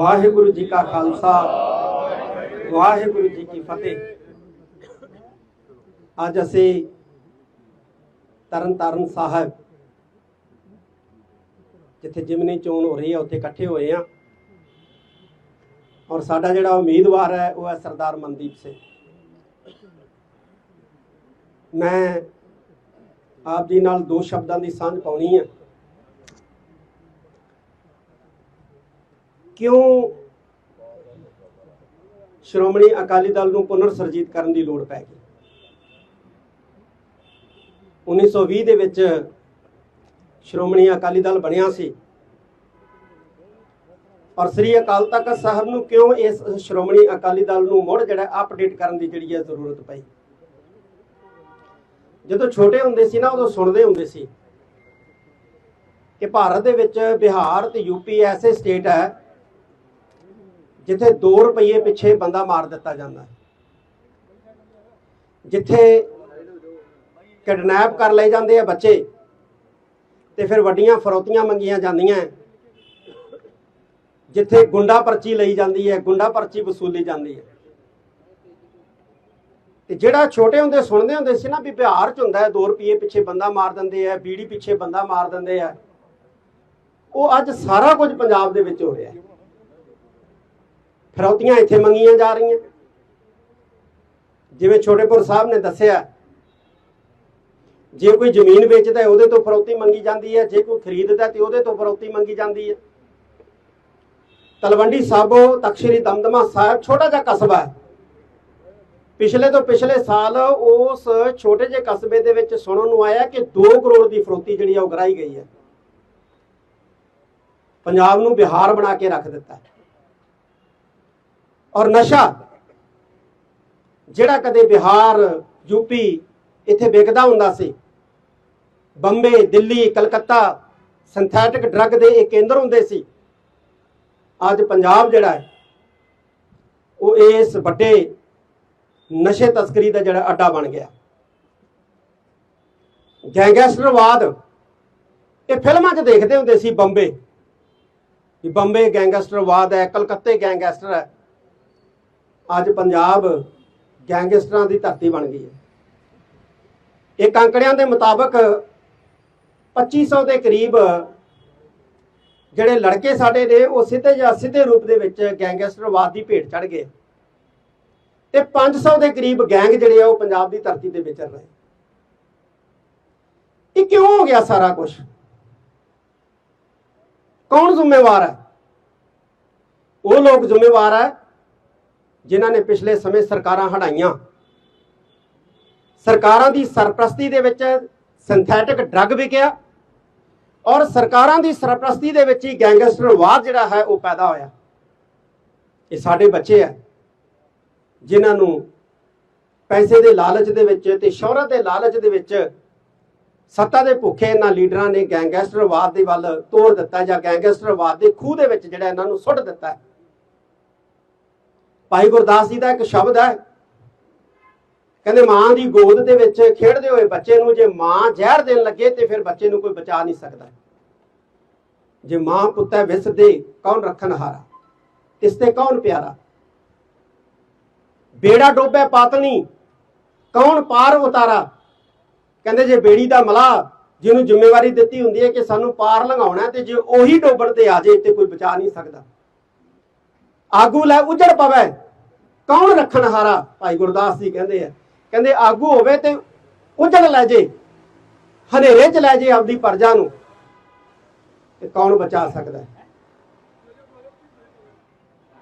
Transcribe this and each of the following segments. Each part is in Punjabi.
ਵਾਹਿਗੁਰੂ ਜੀ ਕਾ ਖਾਲਸਾ, ਵਾਹਿਗੁਰੂ ਜੀ ਕੀ ਫਤਿਹ। ਅੱਜ ਅਸੀਂ ਤਰਨ ਤਾਰਨ ਸਾਹਿਬ, ਜਿੱਥੇ ਜਿਮਨੀ ਚੋਣ ਹੋ ਰਹੀ ਹੈ ਉੱਥੇ ਇਕੱਠੇ ਹੋਏ ਆ। ਔਰ ਸਾਡਾ ਜਿਹੜਾ ਉਮੀਦਵਾਰ ਹੈ, ਉਹ ਹੈ ਸਰਦਾਰ ਮਨਦੀਪ ਸਿੰਘ। ਮੈਂ ਆਪ ਜੀ ਨਾਲ ਦੋ ਸ਼ਬਦਾਂ ਦੀ ਸਾਂਝ ਪਾਉਣੀ ਹੈ ਕਿਉਂ ਸ਼੍ਰੋਮਣੀ ਅਕਾਲੀ ਦਲ ਨੂੰ ਪੁਨਰ ਸਰਜੀਤ ਕਰਨ ਦੀ ਲੋੜ ਪੈ ਗਈ? 1920 ਦੇ ਵਿੱਚ ਸ਼੍ਰੋਮਣੀ ਅਕਾਲੀ ਦਲ ਬਣਿਆ ਸੀ। ਔਰ ਸ੍ਰੀ ਅਕਾਲ ਤਖਤ ਸਾਹਿਬ ਨੂੰ ਕਿਉਂ ਇਸ ਸ਼੍ਰੋਮਣੀ ਅਕਾਲੀ ਦਲ ਨੂੰ ਮੁੜ ਜਿਹੜਾ ਅਪਡੇਟ ਕਰਨ ਦੀ ਜਿਹੜੀ ਹੈ ਜ਼ਰੂਰਤ ਪਈ? ਜਦੋਂ ਛੋਟੇ ਹੁੰਦੇ ਸੀ ਨਾ, ਉਦੋਂ ਸੁਣਦੇ ਹੁੰਦੇ ਸੀ ਕਿ ਭਾਰਤ ਦੇ ਵਿੱਚ ਬਿਹਾਰ ਤੇ ਯੂਪੀ ਐਸੇ ਸਟੇਟ ਹੈ ਜਿੱਥੇ 2 ਰੁਪਏ ਪਿੱਛੇ ਬੰਦਾ ਮਾਰ ਦਿੱਤਾ ਜਾਂਦਾ ਜਿੱਥੇ ਕਿਡਨੈਪ ਕਰ ਲਏ ਜਾਂਦੇ ਆ ਬੱਚੇ ਤੇ ਫਿਰ ਵੱਡੀਆਂ ਫਰੋਤੀਆਂ ਮੰਗੀਆਂ ਜਾਂਦੀਆਂ ਜਿੱਥੇ ਗੁੰਡਾ ਪਰਚੀ ਲਈ ਜਾਂਦੀ ਹੈ, ਗੁੰਡਾ ਪਰਚੀ ਵਸੂਲੀ ਜਾਂਦੀ ਹੈ। ਤੇ ਜਿਹੜਾ ਛੋਟੇ ਹੁੰਦੇ ਸੁਣਦੇ ਹੁੰਦੇ ਸੀ ਨਾ ਵੀ ਬਿਹਾਰ ਚ ਹੁੰਦਾ ਹੈ 2 ਰੁਪਏ ਪਿੱਛੇ ਬੰਦਾ ਮਾਰ ਦਿੰਦੇ ਆ, ਬੀੜੀ ਪਿੱਛੇ ਬੰਦਾ ਮਾਰ ਦਿੰਦੇ ਆ, ਉਹ ਅੱਜ ਸਾਰਾ ਕੁਝ ਪੰਜਾਬ ਦੇ ਵਿੱਚ ਹੋ ਰਿਹਾ ਹੈ। ਫਰੌਤੀਆਂ ਇੱਥੇ ਮੰਗੀਆਂ ਜਾ ਰਹੀਆਂ। ਜਿਵੇਂ ਛੋਟੇਪੁਰ ਸਾਹਿਬ ਨੇ ਦੱਸਿਆ, ਜੇ ਕੋਈ ਜ਼ਮੀਨ ਵੇਚਦਾ ਹੈ, ਉਹਦੇ ਤੋਂ ਫਰੌਤੀ ਮੰਗੀ ਜਾਂਦੀ ਹੈ। ਜੇ ਕੋਈ ਖਰੀਦਦਾ ਤੇ ਉਹਦੇ ਤੋਂ ਫਰੌਤੀ ਮੰਗੀ ਜਾਂਦੀ ਹੈ। ਤਲਵੰਡੀ ਸਾਬੋ, ਤਖਸ਼ਰੀ ਦਮਦਮਾ ਸਾਹਿਬ, ਛੋਟਾ ਜਿਹਾ ਕਸਬਾ ਹੈ। ਪਿਛਲੇ ਤੋਂ ਪਿਛਲੇ ਸਾਲ ਉਸ ਛੋਟੇ ਜਿਹੇ ਕਸਬੇ ਦੇ ਵਿੱਚ ਸੁਣਨ ਨੂੰ ਆਇਆ ਕਿ 2 ਕਰੋੜ ਦੀ ਫਰੋਤੀ ਜਿਹੜੀ ਆ, ਉਹ ਗਰਾਈ ਗਈ ਹੈ। ਪੰਜਾਬ ਨੂੰ ਬਿਹਾਰ ਬਣਾ ਕੇ ਰੱਖ ਦਿੱਤਾ ਹੈ। ਔਰ ਨਸ਼ਾ, ਜਿਹੜਾ ਕਦੇ ਬਿਹਾਰ ਯੂਪੀ ਇੱਥੇ ਵਿਕਦਾ ਹੁੰਦਾ ਸੀ। ਬੰਬੇ, ਦਿੱਲੀ, ਕਲਕੱਤਾ ਸਿੰਥੈਟਿਕ ਡਰੱਗ ਦੇ ਇਹ ਕੇਂਦਰ ਹੁੰਦੇ ਸੀ। ਅੱਜ ਪੰਜਾਬ ਜਿਹੜਾ ਹੈ, ਉਹ ਇਸ ਵੱਡੇ ਨਸ਼ੇ ਤਸਕਰੀ ਦਾ ਜਿਹੜਾ ਅੱਡਾ ਬਣ ਗਿਆ। ਗੈਂਗਸਟਰਵਾਦ, ਇਹ ਫਿਲਮਾਂ 'ਚ ਦੇਖਦੇ ਹੁੰਦੇ ਸੀ ਬੰਬੇ। ਵੀ ਬੰਬੇ ਗੈਂਗਸਟਰਵਾਦ ਹੈ, ਕਲਕੱਤੇ ਗੈਂਗਸਟਰ ਹੈ। ਅੱਜ ਪੰਜਾਬ ਗੈਂਗਸਟਰਾਂ ਦੀ ਧਰਤੀ ਬਣ ਗਈ ਹੈ। ਇਹ ਅੰਕੜਿਆਂ ਦੇ ਮੁਤਾਬਕ 2500 ਦੇ ਕਰੀਬ ਜਿਹੜੇ ਲੜਕੇ ਸਾਡੇ ਨੇ, ਉਹ ਸਿੱਧੇ ਜਾਂ ਸਿੱਧੇ ਰੂਪ ਦੇ ਵਿੱਚ ਗੈਂਗਸਟਰਵਾਦ ਦੀ ਭੇਟ ਚੜ ਗਏ। ਤੇ 500 ਦੇ ਕਰੀਬ ਗੈਂਗ ਜਿਹੜੇ ਆ, ਉਹ ਪੰਜਾਬ ਦੀ ਧਰਤੀ ਤੇ ਵਿਚਰ ਰਹੇ ਇਹ ਕਿਉਂ ਹੋ ਗਿਆ ਸਾਰਾ ਕੁਝ ਕੌਣ ਜ਼ਿੰਮੇਵਾਰ ਹੈ? ਉਹ ਲੋਕ ਜ਼ਿੰਮੇਵਾਰ ਹੈ ਜਿਨ੍ਹਾਂ ਨੇ ਪਿਛਲੇ ਸਮੇਂ ਸਰਕਾਰਾਂ ਹਟਾਈਆਂ ਸਰਕਾਰਾਂ ਦੀ ਸਰਪ੍ਰਸਤੀ ਦੇ ਵਿੱਚ ਸਿੰਥੈਟਿਕ ਡਰੱਗ ਵਿਕਿਆ ਔਰ ਸਰਕਾਰਾਂ ਦੀ ਸਰਪ੍ਰਸਤੀ ਦੇ ਵਿੱਚ ਹੀ ਗੈਂਗਸਟਰਵਾਦ ਜਿਹੜਾ ਹੈ ਉਹ ਪੈਦਾ ਹੋਇਆ। ਇਹ ਸਾਡੇ ਬੱਚੇ ਆ, ਜਿਨ੍ਹਾਂ ਨੂੰ ਪੈਸੇ ਦੇ ਲਾਲਚ ਦੇ ਵਿੱਚ ਤੇ ਸ਼ੋਹਰਤ ਦੇ ਲਾਲਚ ਦੇ ਵਿੱਚ ਸੱਤਾ ਦੇ ਭੁੱਖੇ ਇਹਨਾਂ ਲੀਡਰਾਂ ਨੇ ਗੈਂਗਸਟਰਵਾਦ ਦੇ ਵੱਲ ਤੋੜ ਦਿੱਤਾ ਜਾਂ ਗੈਂਗਸਟਰਵਾਦ ਦੇ ਖੂਹ ਦੇ ਵਿੱਚ ਜਿਹੜਾ ਇਹਨਾਂ ਨੂੰ ਸੁੱਟ ਦਿੱਤਾ। ਭਾਈ ਗੁਰਦਾਸ ਜੀ ਦਾ ਇੱਕ ਸ਼ਬਦ ਹੈ। ਕਹਿੰਦੇ ਮਾਂ ਦੀ ਗੋਦ ਦੇ ਵਿੱਚ ਖੇਡਦੇ ਹੋਏ ਬੱਚੇ ਨੂੰ ਜੇ ਮਾਂ ਜ਼ਹਿਰ ਦੇਣ ਲੱਗੇ ਤੇ ਫਿਰ ਬੱਚੇ ਨੂੰ ਕੋਈ ਬਚਾ ਨਹੀਂ ਸਕਦਾ। ਜੇ ਮਾਂ ਪੁੱਤੈ ਵਿਸ ਦੇ ਕੌਣ ਰੱਖਣ ਹਾਰਾ? ਇਸ ਤੇ ਕੌਣ ਪਿਆਰਾ? ਬੇੜਾ ਡੋਬੇ ਪਾਤਣੀ ਕੌਣ ਪਾਰ ਉਤਾਰਾ? ਕਹਿੰਦੇ ਜੇ ਬੇੜੀ ਦਾ ਮਲਾ ਜਿਹਨੂੰ ਜ਼ਿੰਮੇਵਾਰੀ ਦਿੱਤੀ ਹੁੰਦੀ ਹੈ ਕਿ ਸਾਨੂੰ ਪਾਰ ਲੰਘਾਉਣਾ ਤੇ ਜੇ ਉਹੀ ਡੋਬਣ ਤੇ ਆ ਜੇ ਤੇ ਕੋਈ ਬਚਾ ਨਹੀਂ ਸਕਦਾ। ਆਗੂ ਲੈ ਉਜੜ ਪਵੇ। ਕੌਣ ਰੱਖਣ ਹਾਰਾ? ਭਾਈ ਗੁਰਦਾਸ ਜੀ ਕਹਿੰਦੇ ਆ। ਕਹਿੰਦੇ ਆਗੂ ਹੋਵੇ ਤੇ ਉਜੜ ਲੈ ਜੇ। ਹਨੇਰੇ ਚ ਲੈ ਜੇ ਆਪਦੀ ਪਰਜਾ ਨੂੰ। ਤੇ ਕੌਣ ਬਚਾ ਸਕਦਾ?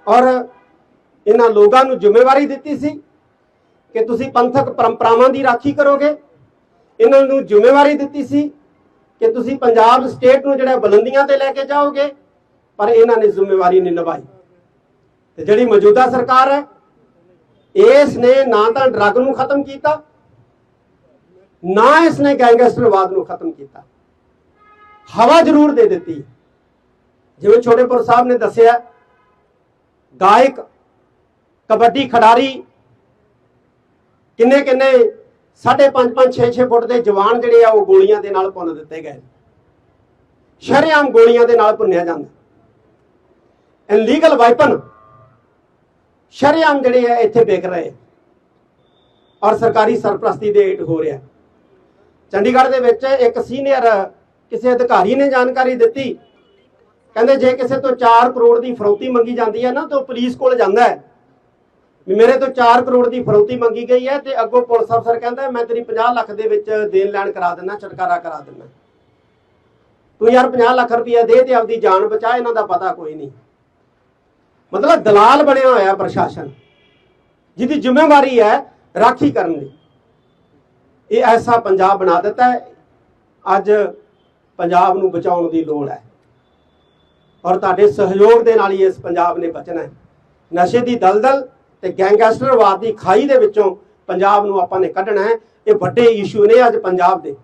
ਔਰ ਇਹਨਾਂ ਲੋਕਾਂ ਨੂੰ ਜ਼ਿੰਮੇਵਾਰੀ ਦਿੱਤੀ ਸੀ ਕਿ ਤੁਸੀਂ ਪੰਥਕ ਪਰੰਪਰਾਵਾਂ ਦੀ ਰਾਖੀ ਕਰੋਗੇ। ਇਹਨਾਂ ਨੂੰ ਜ਼ਿੰਮੇਵਾਰੀ ਦਿੱਤੀ ਸੀ ਕਿ ਤੁਸੀਂ ਪੰਜਾਬ ਸਟੇਟ ਨੂੰ ਜਿਹੜਾ ਬੁਲੰਦੀਆਂ ਤੇ ਲੈ ਕੇ ਜਾਓਗੇ, ਪਰ ਇਹਨਾਂ ਨੇ ਜ਼ਿੰਮੇਵਾਰੀ ਨਹੀਂ ਨਿਭਾਈ। ਤੇ ਜਿਹੜੀ ਮੌਜੂਦਾ ਸਰਕਾਰ ਹੈ, ਇਸ ਨੇ ਨਾ ਤਾਂ ਡਰੱਗ ਨੂੰ ਖਤਮ ਕੀਤਾ, ਨਾ ਇਸ ਨੇ ਗੈਂਗਸਟਰਵਾਦ ਨੂੰ ਖਤਮ ਕੀਤਾ। ਹਵਾ ਜ਼ਰੂਰ ਦੇ ਦਿੱਤੀ। ਜਿਵੇਂ ਛੋਟੇਪੁਰ ਸਾਹਿਬ ਨੇ ਦੱਸਿਆ, ਗਾਇਕ, ਕਬੱਡੀ ਖਿਡਾਰੀ ਕਿੰਨੇ ਕਿੰਨੇ 5.5 5 6 6 ਫੁੱਟ ਦੇ ਜਵਾਨ ਜਿਹੜੇ ਆ, ਉਹ ਗੋਲੀਆਂ ਦੇ ਨਾਲ ਭੁੰਨ ਦਿੱਤੇ ਗਏ ਸ਼ਰੇਆਮ ਗੋਲੀਆਂ ਦੇ ਨਾਲ ਭੁੰਨਿਆ ਜਾਂਦਾ। ਇਨਲੀਗਲ ਵਾਈਪਨ ਸ਼ਰੇਆਮ ਜਿਹੜੇ ਆ ਇੱਥੇ ਵਿਕ ਰਹੇ। ਔਰ ਸਰਕਾਰੀ ਸਰਪ੍ਰਸਤੀ ਦੇ ਹੇਠ ਹੋ ਰਿਹਾ। ਚੰਡੀਗੜ੍ਹ ਦੇ ਵਿੱਚ ਇੱਕ ਸੀਨੀਅਰ ਕਿਸੇ ਅਧਿਕਾਰੀ ਨੇ ਜਾਣਕਾਰੀ ਦਿੱਤੀ। ਕਹਿੰਦੇ ਜੇ ਕਿਸੇ ਤੋਂ 4 ਕਰੋੜ ਦੀ ਫਰੌਤੀ ਮੰਗੀ ਜਾਂਦੀ ਹੈ ਨਾ, ਤਾਂ ਪੁਲਿਸ ਕੋਲ ਜਾਂਦਾ ਹੈ। ਵੀ ਮੇਰੇ ਤੋਂ 4 ਕਰੋੜ ਦੀ ਫਰੌਤੀ ਮੰਗੀ ਗਈ ਹੈ ਤੇ ਅੱਗੋਂ ਪੁਲਿਸ ਅਫਸਰ ਕਹਿੰਦਾ, ਮੈਂ ਤੇਰੀ 50 ਲੱਖ ਦੇ ਵਿੱਚ ਦੇਣ ਲੈਣ ਕਰਾ ਦਿੰਦਾ, ਛਟਕਾਰਾ ਕਰਾ ਦਿੰਦਾ। ਤੂੰ ਯਾਰ 50 ਲੱਖ ਰੁਪਇਆ ਦੇ ਤੇ ਆਪਦੀ ਜਾਨ ਬਚਾ, ਇਹਨਾਂ ਦਾ ਪਤਾ ਕੋਈ ਨਹੀਂ। ਮਤਲਬ ਦਲਾਲ ਬਣਿਆ ਹੋਇਆ ਪ੍ਰਸ਼ਾਸਨ, ਜਿਹਦੀ ਜ਼ਿੰਮੇਵਾਰੀ ਹੈ ਰਾਖੀ ਕਰਨ ਦੀ। ਇਹ ਐਸਾ ਪੰਜਾਬ ਬਣਾ ਦਿੱਤਾ ਹੈ। ਅੱਜ ਪੰਜਾਬ ਨੂੰ ਬਚਾਉਣ ਦੀ ਲੋੜ ਹੈ। ਔਰ ਤੁਹਾਡੇ ਸਹਿਯੋਗ ਦੇ ਨਾਲ ਹੀ ਇਸ ਪੰਜਾਬ ਨੇ ਬਚਣਾ ਹੈ। ਨਸ਼ੇ ਦੀ ਦਲਦਲ ਤੇ ਗੈਂਗਸਟਰਵਾਦ ਦੀ ਖਾਈ ਦੇ ਵਿੱਚੋਂ ਪੰਜਾਬ ਨੂੰ ਆਪਾਂ ਨੇ ਕੱਢਣਾ ਹੈ। ਇਹ ਵੱਡੇ ਇਸ਼ੂ ਨੇ ਅੱਜ ਪੰਜਾਬ ਦੇ।